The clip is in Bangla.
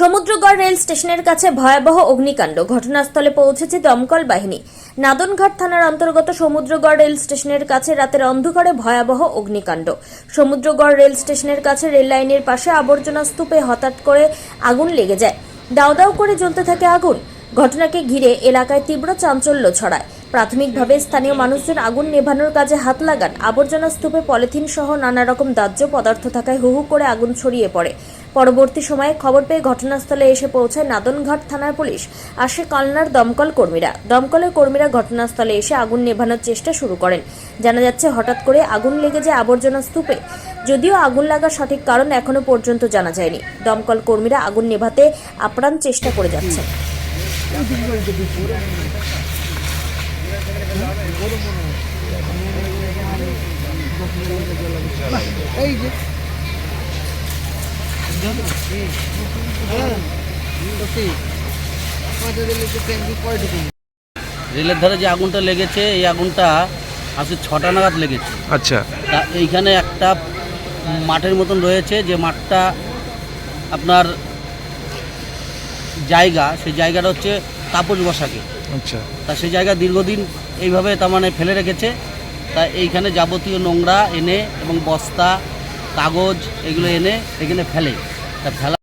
সমুদ্রগড় রেল স্টেশনের কাছে ভয়াবহ অগ্নিকাণ্ড। ঘটনাস্থলে পৌঁছেছে দমকল বাহিনী। নাদনঘাট থানার অন্তর্গত সমুদ্রগড় রেল স্টেশনের কাছে রাতের অন্ধকারে ভয়াবহ অগ্নিকাণ্ড। সমুদ্রগড় রেল স্টেশনের কাছে রেল লাইনের পাশে আবর্জনা স্তূপে হঠাৎ করে আগুন লেগে যায়। দাউ দাউ করে জ্বলতে থাকে আগুন। ঘটনাকে ঘিরে এলাকায় তীব্র চাঞ্চল্য ছড়ায়। প্রাথমিকভাবে স্থানীয় মানুষজন আগুন নেভানোর কাজে হাত লাগান। আবর্জনা স্তূপে পলিথিন সহ নানা রকম দাহ্য পদার্থ থাকায় হু হু করে আগুন ছড়িয়ে পড়ে। পরবর্তী সময়ে খবর পেয়ে ঘটনাস্থলে এসে পৌঁছায় নাদনঘাট থানার পুলিশ। আসে কালনার দমকল কর্মীরা। দমকলের কর্মীরা ঘটনাস্থলে এসে আগুন নেভানোর চেষ্টা শুরু করেন। জানা যাচ্ছে, হঠাৎ করে আগুন লেগে যায় আবর্জনা স্তূপে। যদিও আগুন লাগার সঠিক কারণ এখনও পর্যন্ত জানা যায়নি। দমকল কর্মীরা আগুন নেভাতে আপ্রাণ চেষ্টা করে যাচ্ছেন। এই যে রেলের ধারে যে আগুনটা লেগেছে এই আগুনটা আসলে ছটা নাগাদ লেগেছে। আচ্ছা। তা এইখানে একটা মাঠের মতন রয়েছে যে মাঠটা আপনার জায়গা সেই জায়গাটা হচ্ছে তাপস বসাকে। আচ্ছা। তা সেই জায়গা দীর্ঘদিন এইভাবে তার মানে ফেলে রেখেছে। তা এইখানে যাবতীয় নোংরা এনে এবং বস্তা কাগজ এগুলো এনে এখানে ফেলে। তা ফেলা